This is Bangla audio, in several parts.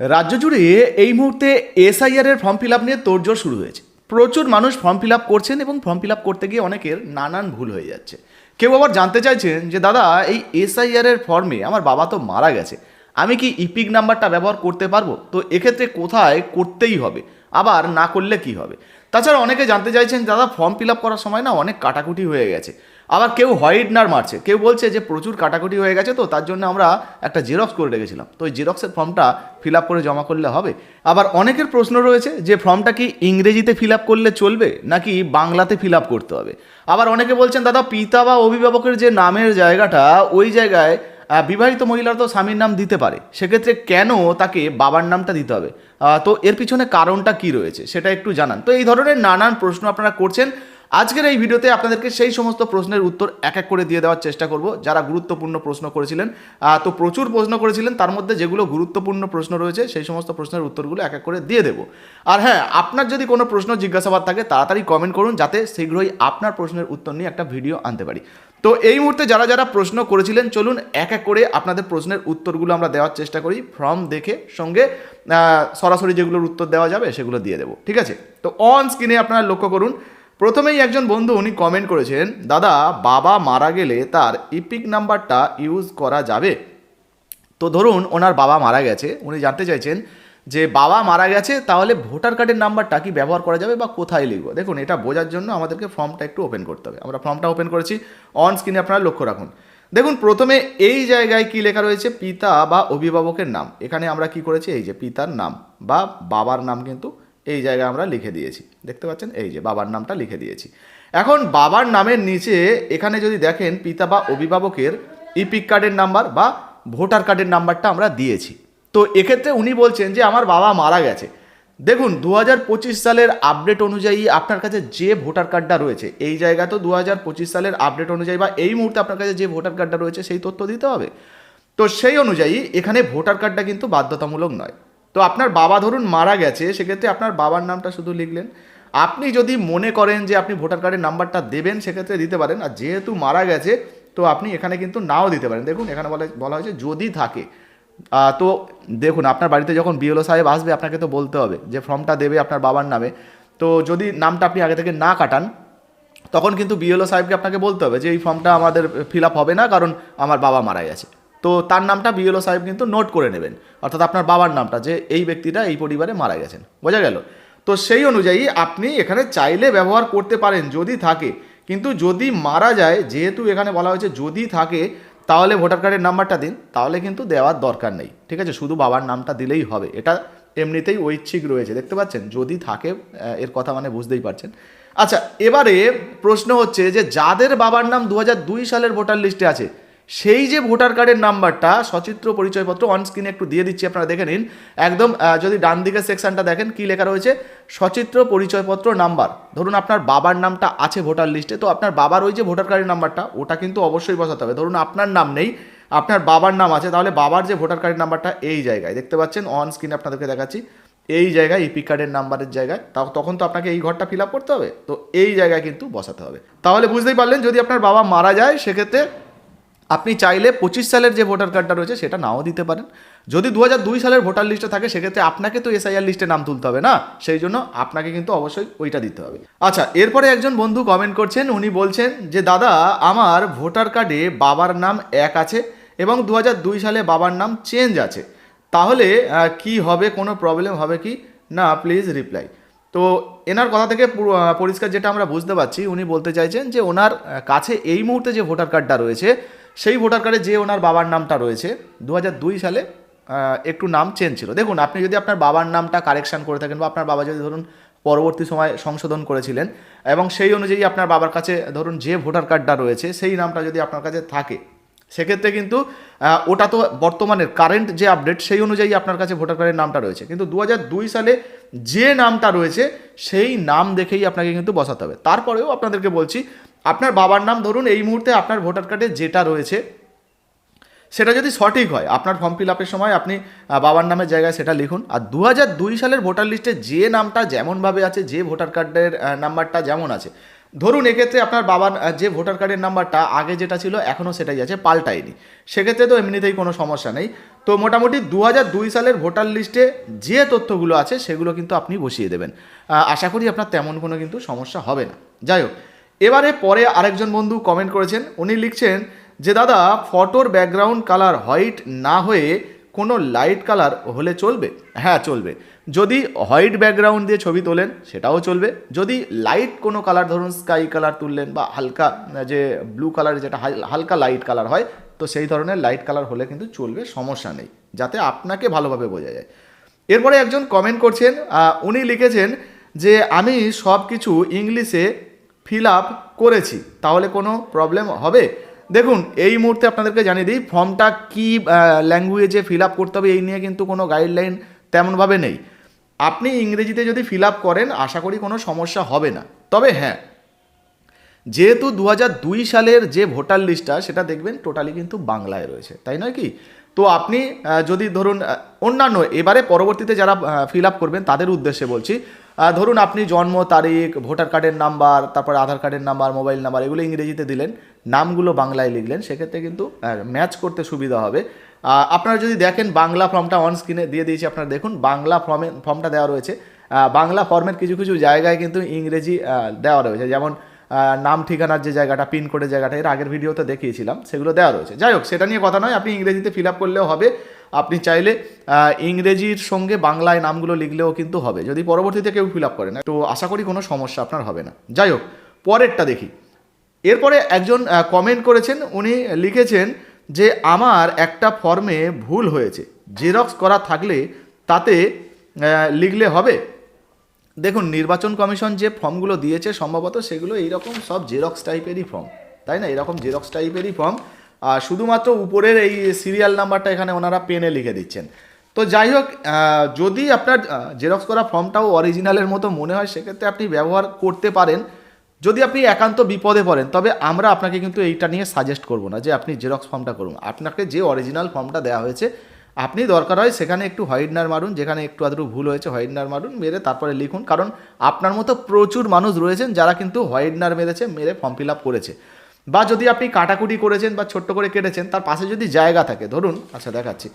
রাজ্য জুড়ে এই মুহূর্তে এসআইআর এর ফর্ম ফিল আপ নিয়ে তোড়জোড় শুরু হয়েছে। প্রচুর মানুষ ফর্ম ফিল আপ করছেন এবং ফর্ম ফিল আপ করতে গিয়ে অনেকের নানান ভুল হয়ে যাচ্ছে। কেউ আবার জানতে চাইছেন যে, দাদা, এই এসআইআর এর ফর্মে আমার বাবা তো মারা গেছে। আমি কি ইপিক নাম্বারটা ব্যবহার করতে পারব? তো এক্ষেত্রে কোথায় করতেই হবে? আবার না করলে কি হবে? তাছাড়া অনেকে জানতে চাইছেন, দাদা ফর্ম ফিল আপ করার সময় না অনেক কাটাকুটি হয়ে গেছে। আবার কেউ হোয়াইটনার মারছে। কেউ বলছে যে প্রচুর কাটাকুটি হয়ে গেছে তো, তার জন্য আমরা একটা জেরক্স করে রেখেছিলাম। তো ওই জেরক্সের ফর্মটা ফিল আপ করে জমা করলে হবে। আবার অনেকের প্রশ্ন রয়েছে যে ফর্মটা কি ইংরেজিতে ফিল আপ করলে চলবে, নাকি বাংলাতে ফিল আপ করতে হবে? আবার অনেকে বলছেন, দাদা, পিতা বা অভিভাবকের যে নামের জায়গাটা, ওই জায়গায় বিবাহিত মহিলারা তো স্বামীর নাম দিতে পারে। সেক্ষেত্রে কেন তাকে বাবার নামটা দিতে হবে? তো এর পিছনে কারণটা কি রয়েছে, সেটা একটু জানান। তো এই ধরনের নানান প্রশ্ন আপনারা করছেন। আজকের এই ভিডিওতে আপনাদেরকে সেই সমস্ত প্রশ্নের উত্তর এক এক করে দিয়ে দেওয়ার চেষ্টা করব, যারা গুরুত্বপূর্ণ প্রশ্ন করেছিলেন। তো প্রচুর প্রশ্ন করেছিলেন, তার মধ্যে যেগুলো গুরুত্বপূর্ণ প্রশ্ন রয়েছে, সেই সমস্ত প্রশ্নের উত্তরগুলো এক এক করে দিয়ে দেবো। আর হ্যাঁ আপনার যদি কোনো প্রশ্ন জিজ্ঞাসাবাদ থাকে, তাড়াতাড়ি কমেন্ট করুন, যাতে শীঘ্রই আপনার প্রশ্নের উত্তর নিয়ে একটা ভিডিও আনতে পারি। তো এই মুহূর্তে যারা যারা প্রশ্ন করেছিলেন, চলুন এক এক করে আপনাদের প্রশ্নের উত্তরগুলো আমরা দেওয়ার চেষ্টা করি ফর্ম দেখে সঙ্গে সরাসরি যেগুলোর উত্তর দেওয়া যাবে, সেগুলো দিয়ে দেবো, ঠিক আছে? তো অন স্ক্রিনে আপনারা লক্ষ্য করুন প্রথমেই একজন বন্ধু উনি কমেন্ট করেছেন, দাদা, বাবা মারা গেলে তার ইপিক নাম্বারটা ইউজ করা যাবে? তো ধরুন ওনার বাবা মারা গেছে, উনি জানতে চাইছেন যে বাবা মারা গেছে, তাহলে ভোটার কার্ডের নাম্বারটা কি ব্যবহার করা যাবে বা কোথায় লিখব? দেখুন, এটা বোঝার জন্য আমাদেরকে ফর্মটা একটু ওপেন করতে হবে। আমরা ফর্মটা ওপেন করেছি অন স্ক্রিনে আপনারা লক্ষ্য রাখুন। দেখুন, প্রথমে এই জায়গায় কি লেখা রয়েছে? পিতা বা অভিভাবকের নাম। এখানে আমরা কি করেছি? এই যে পিতার নাম বা বাবার নাম কিন্তু এই জায়গায় আমরা লিখে দিয়েছি। দেখতে পাচ্ছেন? এই যে বাবার নামটা লিখে দিয়েছি। এখন বাবার নামের নিচে এখানে যদি দেখেন পিতা বা অভিভাবকের ইপিক কার্ডের নাম্বার বা ভোটার কার্ডের নাম্বারটা আমরা দিয়েছি। তো এক্ষেত্রে উনি বলছেন যে আমার বাবা মারা গেছে। দেখুন দু হাজার পঁচিশ সালের আপডেট অনুযায়ী আপনার কাছে যে ভোটার কার্ডটা রয়েছে, এই জায়গা তো দু হাজার পঁচিশ সালের আপডেট অনুযায়ী বা এই মুহূর্তে আপনার কাছে যে ভোটার কার্ডটা রয়েছে সেই তথ্য দিতে হবে। তো সেই অনুযায়ী এখানে ভোটার কার্ডটা কিন্তু বাধ্যতামূলক নয়। তো আপনার বাবা ধরুন মারা গেছে, সেক্ষেত্রে আপনার বাবার নামটা শুধু লিখলেন। আপনি যদি মনে করেন যে আপনি ভোটার কার্ডের নাম্বারটা দেবেন, সেক্ষেত্রে দিতে পারেন। আর যেহেতু মারা গেছে, তো আপনি এখানে কিন্তু নাও দিতে পারেন। দেখুন, এখানে বলা বলা হয়েছে যদি থাকে। তো দেখুন, আপনার বাড়িতে যখন বিএলও সাহেব আসবে, আপনাকে তো বলতে হবে যে ফর্মটা দেবে আপনার বাবার নামে। তো যদি নামটা আপনি আগে থেকে না কাটান, তখন কিন্তু বিএলও সাহেবকে আপনাকে বলতে হবে যে এই ফর্মটা আমাদের ফিল আপ হবে না, কারণ আমার বাবা মারা গেছে। তো তার নামটা বিএলও সাহেব কিন্তু নোট করে নেবেন। অর্থাৎ আপনার বাবার নামটা যে এই ব্যক্তিটা এই পরিবারে মারা গেছেন। বোঝা গেল? তো সেই অনুযায়ী আপনি এখানে চাইলে ব্যবহার করতে পারেন যদি থাকে। কিন্তু যদি মারা যায়, যেহেতু এখানে বলা হয়েছে যদি থাকে, তাহলে ভোটার কার্ডের নাম্বারটা দিন। তাহলে কিন্তু দেওয়ার দরকার নেই। ঠিক আছে? শুধু বাবার নামটা দিলেই হবে। এটা এমনিতেই ঐচ্ছিক রয়েছে। দেখতে পাচ্ছেন? যদি থাকে এর কথা মানে বুঝতেই পারছেন। আচ্ছা এবারে প্রশ্ন হচ্ছে যে যাদের বাবার নাম দু হাজার দুই সালের ভোটার লিস্টে আছে সেই যে ভোটার কার্ডের নাম্বারটা, সচিত্র পরিচয়পত্র অন স্ক্রিনে একটু দিয়ে দিচ্ছি, আপনারা দেখে নিন। একদম যদি ডান দিকের সেকশনটা দেখেন, কি লেখা রয়েছে? সচিত্র পরিচয়পত্র নাম্বার। ধরুন আপনার বাবার নামটা আছে ভোটার লিস্টে তো আপনার বাবার ওই যে ভোটার কার্ডের নাম্বারটা, ওটা কিন্তু অবশ্যই বসাতে হবে। ধরুন আপনার নাম নেই, আপনার বাবার নাম আছে, তাহলে বাবার যে ভোটার কার্ডের নাম্বারটা এই জায়গায়, দেখতে পাচ্ছেন? অন স্ক্রিনে আপনাদেরকে দেখাচ্ছি। এই জায়গায় ইপি কার্ডের নাম্বারের জায়গায়, তাও তখন তো আপনাকে এই ঘরটা ফিল আপ করতে হবে, তো এই জায়গায় কিন্তু বসাতে হবে। তাহলে বুঝতেই পারলেন, যদি আপনার বাবা মারা যায়, সেক্ষেত্রে আপনি চাইলে পঁচিশ সালের যে ভোটার কার্ডটা রয়েছে সেটা নাও দিতে পারেন। যদি দু দুই সালের ভোটার লিস্টে থাকে, সেক্ষেত্রে আপনাকে তো এসআইআর লিস্টে নাম তুলতে হবে না? সেই জন্য আপনাকে কিন্তু অবশ্যই ওইটা দিতে হবে। আচ্ছা এরপরে একজন বন্ধু কমেন্ট করছেন, উনি বলছেন যে, দাদা, আমার ভোটার কার্ডে বাবার নাম এক আছে এবং দু দুই সালে বাবার নাম চেঞ্জ আছে। তাহলে কি হবে? কোনো প্রবলেম হবে কি? না প্লিজ রিপ্লাই তো এনার কথা থেকে পরিষ্কার যেটা আমরা বুঝতে পারছি, উনি বলতে চাইছেন যে, ওনার কাছে এই মুহূর্তে যে ভোটার কার্ডটা রয়েছে সেই ভোটার কার্ডে যে ওনার বাবার নামটা রয়েছে দু হাজার দুই সালে একটু নাম চেঞ্জ ছিল। দেখুন, আপনি যদি আপনার বাবার নামটা কারেকশান করে থাকেন বা আপনার বাবা যদি ধরুন পরবর্তী সময় সংশোধন করেছিলেন এবং সেই অনুযায়ী আপনার বাবার কাছে ধরুন যে ভোটার কার্ডটা রয়েছে, সেই নামটা যদি আপনার কাছে থাকে, সেক্ষেত্রে কিন্তু ওটা তো বর্তমানের কারেন্ট যে আপডেট সেই অনুযায়ী আপনার কাছে ভোটার কার্ডের নামটা রয়েছে। কিন্তু দু হাজার দুই সালে যে নামটা রয়েছে, সেই নাম দেখেই আপনাকে কিন্তু বসাতে হবে। তারপরেও আপনাদেরকে বলছি আপনার বাবার নাম ধরুন, এই মুহূর্তে আপনার ভোটার কার্ডে যেটা রয়েছে, সেটা যদি সঠিক হয়, আপনার ফর্ম ফিল আপের সময় আপনি বাবার নামের জায়গায় সেটা লিখুন। আর দু দুই সালের ভোটার লিস্টে যে নামটা যেমনভাবে আছে, যে ভোটার কার্ডের নাম্বারটা যেমন আছে, ধরুন এক্ষেত্রে আপনার বাবার যে ভোটার কার্ডের নাম্বারটা আগে যেটা ছিল, এখনও সেটাই আছে, পাল্টায়নি। সেক্ষেত্রে তো এমনিতেই কোনো সমস্যা নেই। তো মোটামুটি দু দুই সালের ভোটার লিস্টে যে তথ্যগুলো আছে, সেগুলো কিন্তু আপনি বসিয়ে দেবেন। আশা করি আপনার তেমন কোনো কিন্তু সমস্যা হবে না। যাই হোক এবারে পরে আরেকজন বন্ধু কমেন্ট করেছেন। উনি লিখছেন যে, দাদা, ফটোর ব্যাকগ্রাউন্ড কালার হোয়াইট না হয়ে কোনো লাইট কালার হলে চলবে? হ্যাঁ চলবে। যদি হোয়াইট ব্যাকগ্রাউন্ড দিয়ে ছবি তোলেন, সেটাও চলবে। যদি লাইট কোনো কালার ধরুন স্কাই কালার তুললেন বা হালকা, যে ব্লু কালার যেটা হালকা লাইট কালার হয়, তো সেই ধরনের লাইট কালার হলে কিন্তু চলবে, সমস্যা নেই, যাতে আপনাকে ভালোভাবে বোঝা যায়। এরপরে একজন কমেন্ট করছেন উনি লিখেছেন যে, আমি সব কিছু ইংলিশে ফিল আপ করেছি, তাহলে কোনো প্রবলেম হবে? দেখুন, এই মুহূর্তে আপনাদেরকে জানিয়ে দিই ফর্মটা কী ল্যাঙ্গুয়েজে ফিল আপ করতে হবে, এই নিয়ে কিন্তু কোনো গাইডলাইন তেমনভাবে নেই। আপনি ইংরেজিতে যদি ফিল আপ করেন, আশা করি কোনো সমস্যা হবে না। তবে হ্যাঁ যেহেতু দু সালের যে ভোটার লিস্টটা সেটা দেখবেন টোটালি কিন্তু বাংলায় রয়েছে। তাই নয় কি? তো আপনি যদি ধরুন অন্যান্য, এবারে পরবর্তীতে যারা ফিল আপ করবেন, তাদের উদ্দেশ্যে বলছি ধরুন আপনি জন্ম, তারিখ ভোটার কার্ডের নাম্বার তারপর আধার কার্ডের নাম্বার মোবাইল নাম্বার এগুলো ইংরেজিতে দিলেন, নামগুলো বাংলায় লিখলেন, সেক্ষেত্রে কিন্তু ম্যাচ করতে সুবিধা হবে। আপনারা যদি দেখেন বাংলা ফর্মটা অন স্ক্রিনে দিয়ে দিয়েছি, আপনারা দেখুন, বাংলা ফর্মে ফর্মটা দেওয়া রয়েছে। বাংলা ফর্মের কিছু কিছু জায়গায় কিন্তু ইংরেজি দেওয়া রয়েছে। যেমন নাম ঠিকানার যে জায়গাটা পিন কোডের জায়গাটা, এর আগের ভিডিওতে দেখিয়েছিলাম, সেগুলো দেওয়া রয়েছে। যাই হোক, সেটা নিয়ে কথা নয়, আপনি ইংরেজিতে ফিল আপ করলেও হবে। আপনি চাইলে ইংরেজির সঙ্গে বাংলায় নামগুলো লিখলেও কিন্তু হবে। যদি পরবর্তীতে কেউ ফিল আপ করে না, তো আশা করি কোনো সমস্যা আপনার হবে না। যাই হোক, পরেরটা দেখি। এরপরে একজন কমেন্ট করেছেন, উনি লিখেছেন যে, আমার একটা ফর্মে ভুল হয়েছে। জেরক্স করা থাকলে তাতে লিখলে হবে? দেখুন, নির্বাচন কমিশন যে ফর্মগুলো দিয়েছে, সম্ভবত সেগুলো এইরকম সব জেরক্স টাইপেরই ফর্ম তাই না? এরকম জেরক্স টাইপেরই ফর্ম আর শুধুমাত্র উপরের এই সিরিয়াল নাম্বারটা এখানে ওনারা পেনে লিখে দিচ্ছেন। তো যাই হোক যদি আপনার জেরক্স করা ফর্মটাও অরিজিনালের মতো মনে হয়, সেক্ষেত্রে আপনি ব্যবহার করতে পারেন। যদি আপনি একান্ত বিপদে পড়েন, তবে আমরা আপনাকে কিন্তু এইটা নিয়ে সাজেস্ট করব না যে আপনি জেরক্স ফর্মটা করুন। আপনাকে যে অরিজিনাল ফর্মটা দেওয়া হয়েছে আপনি দরকার হয় সেখানে একটু হোয়াইটনার মারুন, যেখানে একটু আধটু ভুল হয়েছে হোয়াইটনার মারুন, মেরে তারপরে লিখুন। কারণ আপনার মতো প্রচুর মানুষ রয়েছেন যারা কিন্তু হোয়াইটনার মেরেছে, মেরে ফর্ম ফিল আপ করেছে। বা যদি আপনি কাটাকুটি করেছেন বা ছোট্ট করে কেটেছেন, তার পাশে যদি জায়গা থাকে, ধরুন আচ্ছা দেখাচ্ছি।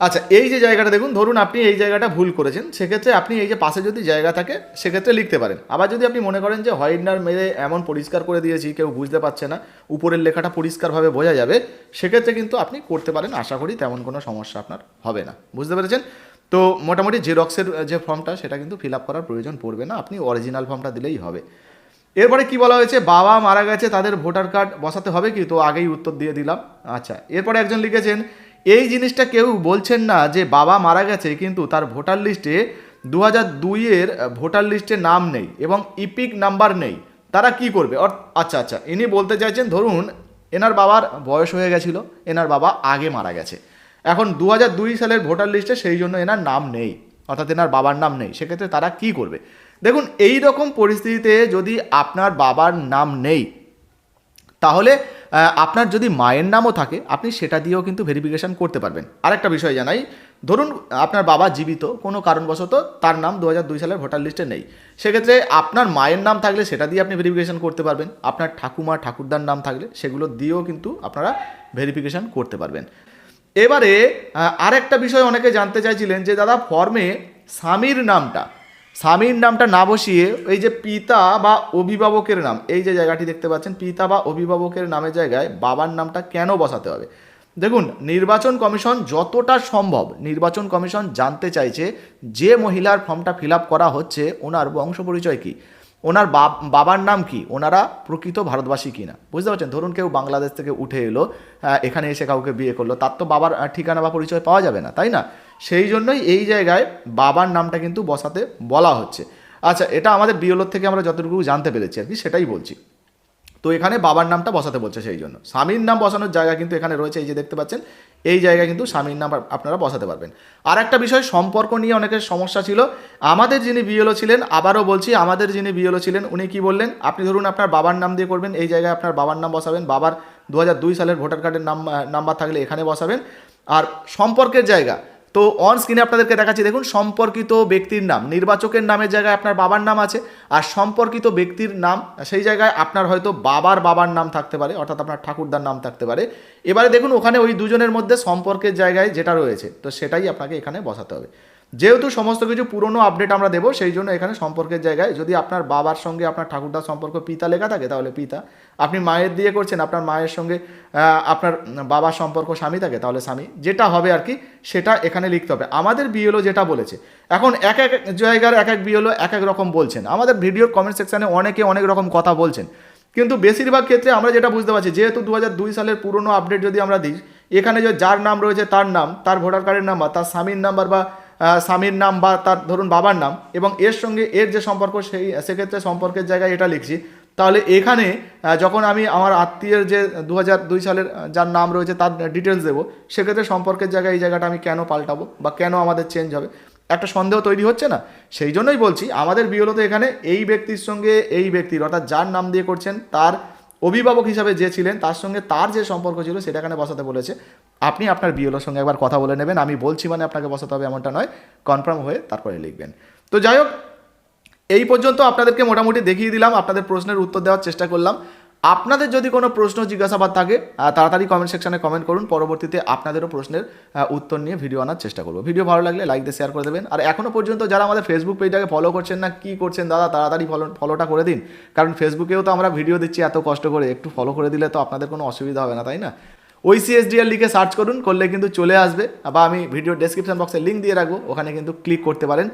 আচ্ছা এই যে জায়গাটা দেখুন, ধরুন আপনি এই জায়গাটা ভুল করেছেন, সেক্ষেত্রে আপনি এই যে পাশে যদি জায়গা থাকে, সেক্ষেত্রে লিখতে পারেন। আবার যদি আপনি মনে করেন যে হোয়াইটনার মেরে এমন পরিষ্কার করে দিয়েছি, কেউ বুঝতে পারছে না, উপরের লেখাটা পরিষ্কারভাবে বোঝা যাবে, সেক্ষেত্রে কিন্তু আপনি করতে পারেন, আশা করি তেমন কোনো সমস্যা আপনার হবে না। বুঝতে পেরেছেন? তো মোটামুটি জেরক্সের যে ফর্মটা, সেটা কিন্তু ফিল আপ করার প্রয়োজন পড়বে না, আপনি অরিজিনাল ফর্মটা দিলেই হবে। এরপরে কি বলা হয়েছে? বাবা মারা গেছে, তাদের ভোটার কার্ড বসাতে হবে কি? তো আগেই উত্তর দিয়ে দিলাম। আচ্ছা এরপরে একজন লিখেছেন এই জিনিসটা কেউ বলছেন না যে বাবা মারা গেছে, কিন্তু তার ভোটার লিস্টে দু হাজার দুইয়ের ভোটার লিস্টে নাম নেই এবং ইপিক নাম্বার নেই। তারা কি করবে? অর- আচ্ছা আচ্ছা ইনি বলতে চাইছেন, ধরুন, এনার বাবার বয়স হয়ে গেছিল, এনার বাবা আগে মারা গেছে। এখন দু দুই সালের ভোটার লিস্টে সেই জন্য এনার নাম নেই, অর্থাৎ এনার বাবার নাম নেই। সেক্ষেত্রে তারা কি করবে? দেখুন এই রকম পরিস্থিতিতে যদি আপনার বাবার নাম নেই তাহলে আপনার যদি মায়ের নামও থাকে, আপনি সেটা দিয়েও কিন্তু ভেরিফিকেশান করতে পারবেন। আরেকটা বিষয় জানাই, ধরুন, আপনার বাবা জীবিত, কোনো কারণবশত তার নাম দু হাজার দুই সালের ভোটার লিস্টে নেই। সেক্ষেত্রে আপনার মায়ের নাম থাকলে সেটা দিয়ে আপনি ভেরিফিকেশান করতে পারবেন। আপনার ঠাকুমা, ঠাকুরদার নাম থাকলে সেগুলো দিয়েও কিন্তু আপনারা ভেরিফিকেশন করতে পারবেন। এবারে আরেকটা বিষয় অনেকে জানতে চাইছিলেন যে, দাদা ফর্মে স্বামীর নামটা স্বামীর নামটা না বসিয়ে এই যে পিতা বা অভিভাবকের নাম, এই যে জায়গাটি দেখতে পাচ্ছেন, পিতা বা অভিভাবকের নামের জায়গায় বাবার নামটা কেন বসাতে হবে? দেখুন, নির্বাচন কমিশন যতটা সম্ভব, নির্বাচন কমিশন জানতে চাইছে যে মহিলার ফর্মটা ফিল করা হচ্ছে, ওনার বংশ পরিচয় কী? ওনার বাবার নাম কি? ওনারা প্রকৃত ভারতবাসী কিনা? বুঝতে পারছেন? ধরুন কেউ বাংলাদেশ থেকে উঠে এলো এখানে এসে কাউকে বিয়ে করল, তার তো বাবার ঠিকানা বা পরিচয় পাওয়া যাবে না, তাই না? সেই জন্যই এই জায়গায় বাবার নামটা কিন্তু বসাতে বলা হচ্ছে। আচ্ছা এটা আমাদের বিওলোর থেকে আমরা যতটুকু জানতে পেরেছি আর কি, সেটাই বলছি। তো এখানে বাবার নামটা বসাতে বলছে সেই জন্য। স্বামীর নাম বসানোর জায়গা কিন্তু এখানে রয়েছে, এই যে দেখতে পাচ্ছেন, এই জায়গায় কিন্তু স্বামীর নাম আপনারা বসাতে পারবেন। আর একটা বিষয়, সম্পর্ক নিয়ে অনেকের সমস্যা ছিল। আমাদের যিনি বিএলও ছিলেন, আবারও বলছি, আমাদের যিনি বিএলও ছিলেন, উনি কি বললেন? আপনি ধরুন আপনার বাবার নাম দিয়ে করবেন, এই জায়গায় আপনার বাবার নাম বসাবেন, বাবার দু সালের ভোটার কার্ডের নাম নাম্বার থাকলে এখানে বসাবেন। আর সম্পর্কের জায়গা তো অন স্ক্রিনে আপনাদেরকে দেখাচ্ছি, দেখুন সম্পর্কিত ব্যক্তির নাম, নির্বাচকের নামের জায়গায় আপনার বাবার নাম আছে, আর সম্পর্কিত ব্যক্তির নাম, সেই জায়গায় আপনার হয়তো বাবার বাবার নাম থাকতে পারে, অর্থাৎ আপনার ঠাকুরদার নাম থাকতে পারে। এবারে দেখুন, ওখানে ওই দুজনের মধ্যে সম্পর্কের জায়গায় যেটা রয়েছে, তো সেটাই আপনাকে এখানে বসাতে হবে। যেহেতু সমস্ত কিছু পুরনো আপডেট আমরা দেবো, সেই জন্য এখানে সম্পর্কের জায়গায় যদি আপনার বাবার সঙ্গে আপনার ঠাকুরদার সম্পর্ক পিতা লেখা থাকে, তাহলে পিতা আপনি মায়ের দিয়ে করছেন, আপনার মায়ের সঙ্গে আপনার বাবার সম্পর্ক, স্বামী থাকে, তাহলে স্বামী, যেটা হবে আর কি, সেটা এখানে লিখতে হবে। আমাদের বিএলও যেটা বলেছে, এখন এক এক জায়গার এক এক বিএলও এক এক রকম বলছেন। আমাদের ভিডিওর কমেন্ট সেকশানে অনেকে অনেক রকম কথা বলছেন, কিন্তু বেশিরভাগ ক্ষেত্রে আমরা যেটা বুঝতে পারছি, যেহেতু দু সালের পুরনো আপডেট যদি আমরা দিই, এখানে যে যার নাম রয়েছে তার নাম, তার ভোটার কার্ডের নাম্বার তার স্বামীর নাম্বার বা স্বামীর নাম বা তার ধরুন বাবার নাম, এবং এর সঙ্গে এর যে সম্পর্ক, সেই, সেক্ষেত্রে সম্পর্কের জায়গায় এটা লিখছি তাহলে এখানে যখন আমি আমার আত্মীয়ের যে দু দুই সালের যার নাম রয়েছে তার ডিটেলস দেবো, সেক্ষেত্রে সম্পর্কের জায়গায় এই জায়গাটা আমি কেন পাল্টাবো বা কেন আমাদের চেঞ্জ হবে? একটা সন্দেহ তৈরি হচ্ছে না? সেই জন্যই বলছি, আমাদের বিওলোতে এখানে এই ব্যক্তির সঙ্গে এই ব্যক্তির, অর্থাৎ যার নাম দিয়ে করছেন, তার অভিভাবক হিসাবে যে ছিলেন, তার সঙ্গে তার যে সম্পর্ক ছিল, সেটা এখানে বসাতে বলেছে। আপনি আপনার বিওলোর সঙ্গে একবার কথা বলে নেবেন, আমি বলছি মানে আপনাকে বসাতে হবে এমনটা নয় কনফার্ম হয়ে তারপরে লিখবেন। তো যাই হোক এই পর্যন্ত আপনাদেরকে মোটামুটি দেখিয়ে দিলাম, আপনাদের প্রশ্নের উত্তর দেওয়ার চেষ্টা করলাম। আপনাদের যদি কোনো প্রশ্ন, জিজ্ঞাসাবাদ থাকে তাড়াতাড়ি কমেন্ট সেকশনে কমেন্ট করুন, পরবর্তীতে আপনাদেরও প্রশ্নের উত্তর নিয়ে ভিডিও আনার চেষ্টা করব। ভিডিও ভালো লাগলে লাইক দিয়ে শেয়ার করে দেবেন। আর এখনও পর্যন্ত যারা আমাদের ফেসবুক পেজটাকে ফলো করছেন না, কি করছেন দাদা, তাড়াতাড়ি ফলো ফলোটা করে দিন। কারণ ফেসবুকেও তো আমরা ভিডিও দিচ্ছি, এত কষ্ট করে। একটু ফলো করে দিলে তো আপনাদের কোনো অসুবিধা হবে না, তাই না? ওই সিএসডিএল লিখে সার্চ করুন, করলে কিন্তু চলে আসবে। বা আমি ভিডিও ডেসক্রিপশন বক্সে লিঙ্ক দিয়ে রাখব, ওখানে কিন্তু ক্লিক করতে পারেন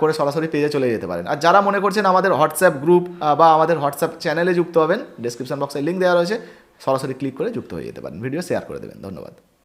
করে সরাসরি পেজে চলে যেতে পারেন। আর যারা মনে করছেন আমাদের হোয়াটসঅ্যাপ গ্রুপ বা আমাদের হোয়াটসঅ্যাপ চ্যানেলে যুক্ত হবেন ডেসক্রিপশন বক্সে লিঙ্ক দেওয়া রয়েছে, সরাসরি ক্লিক করে যুক্ত হয়ে যেতে পারেন। ভিডিও শেয়ার করে দেবেন। ধন্যবাদ।